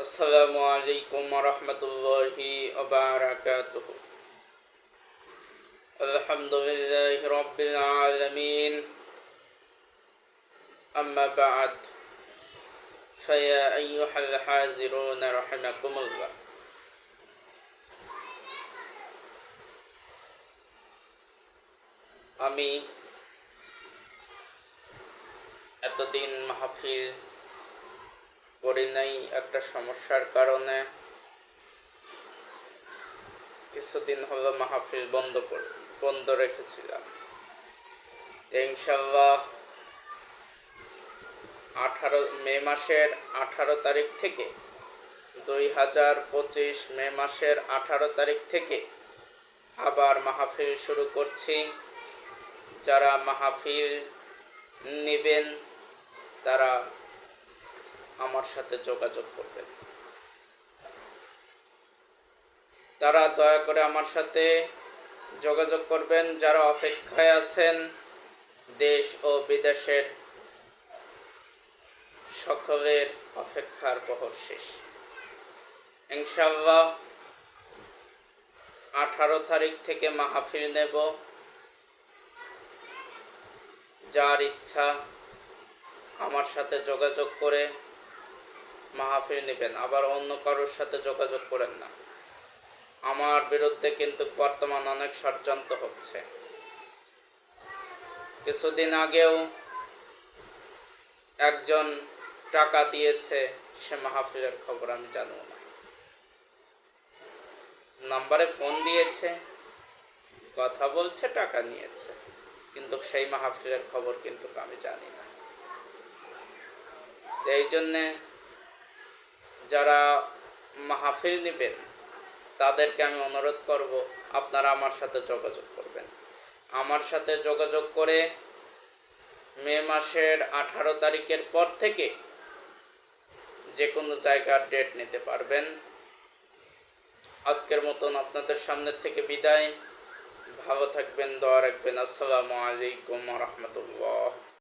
السلام عليكم ورحمة الله وبركاته الحمد لله رب العالمين أما بعد فيا أيها الحاضرون رحمكم الله আমি এতদিন মাহফিল করি নাই একটা সমস্যার কারণে কিছুদিন হলো মাহফিল বন্ধ করে, বন্ধ রেখেছিলাম। ইনশাল্লাহ আঠারো, মে মাসের আঠারো তারিখ থেকে, দুই হাজার পঁচিশ মে মাসের আঠারো তারিখ থেকে আবার মাহফিল শুরু করছি। যারা মাহফিল নেবেন, তারা আমার সাথে যোগাযোগ করবেন। তারা দয়া করে আমার সাথে যোগাযোগ করবেন। যারা অপেক্ষায় আছেন, দেশ ও বিদেশের সকলের অপেক্ষার প্রহর শেষ। ইনশাল্লাহ আঠারো তারিখ থেকে মাহফিল নেব। যার ইচ্ছা আমার সাথে যোগাযোগ করে মাহফিল নেবেন, আবার অন্য কারোর সাথে যোগাযোগ করেন না। আমার বিরুদ্ধে কিন্তু বর্তমান অনেক ষড়যন্ত্র হচ্ছে। কিছুদিন আগেও একজন টাকা দিয়েছে, সে মাহফিলের খবর আমি জানব না। নাম্বারে ফোন দিয়েছে, কথা বলছে, টাকা নিয়েছে, কিন্তু সেই মাহফিলের খবর কিন্তু আমি জানি না। এই জন্যে যারা মাহফিল নেবেন, তাদেরকে আমি অনুরোধ করব, আপনারা আমার সাথে যোগাযোগ করবেন। আমার সাথে যোগাযোগ করে মে মাসের আঠারো তারিখের পর থেকে যে কোনো জায়গার ডেট নিতে পারবেন। আজকের মতন আপনাদের সামনের থেকে বিদায়। ভালো থাকবেন, দোয়া রাখবেন। আসসালামু আলাইকুম রহমতুল্লাহ।